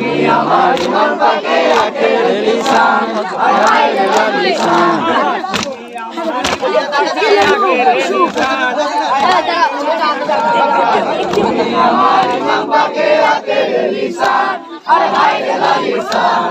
তুমি আমার ইমান পাকে আখের লিসান হায় হায় রে লিসান আমার ইমান পাকে আখের লিসান হায় হায় রে লিসান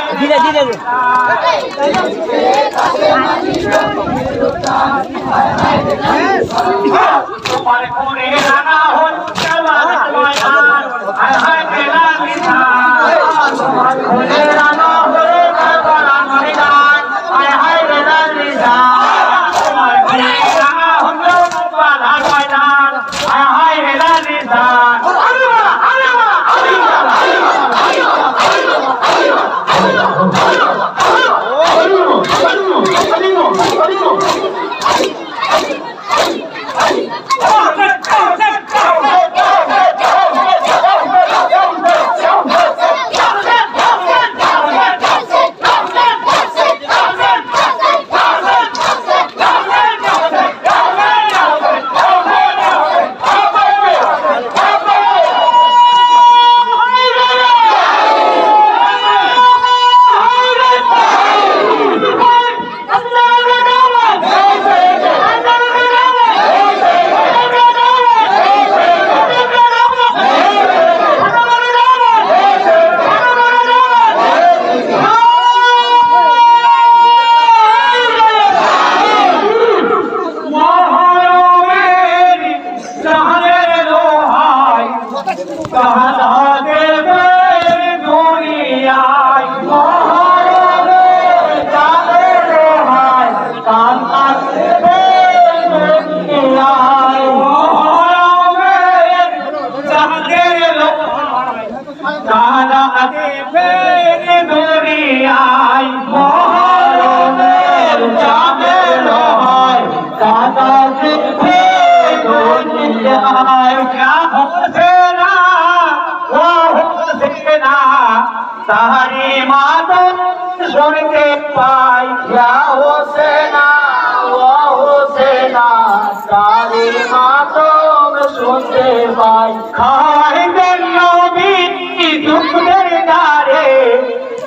ধীরে ধীরে। তোমার তাহারি মাতম শুনতে পাই। হোসেনা ও হোসেনা তাহারি মাতম শুনতে পাই। খাইতেন নবী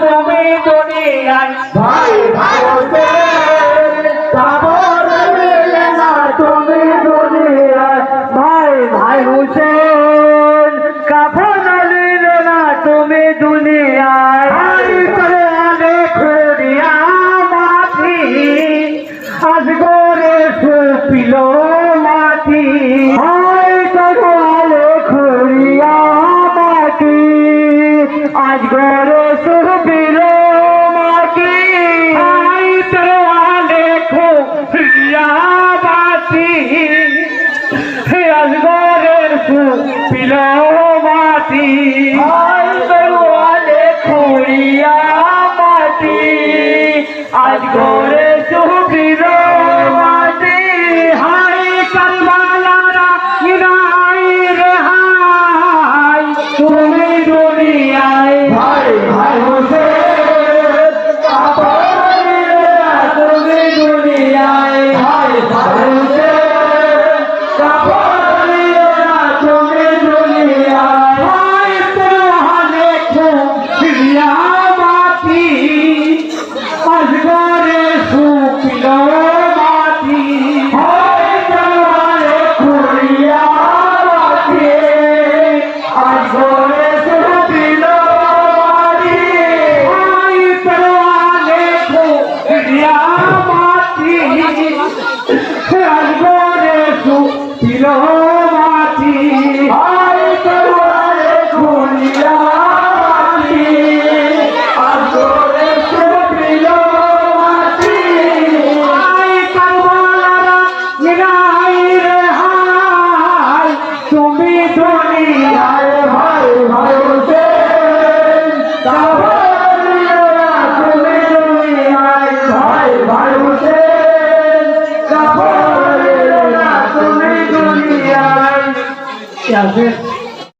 তুমি দুনিয়ায় ভাই ভাই Yeah. 对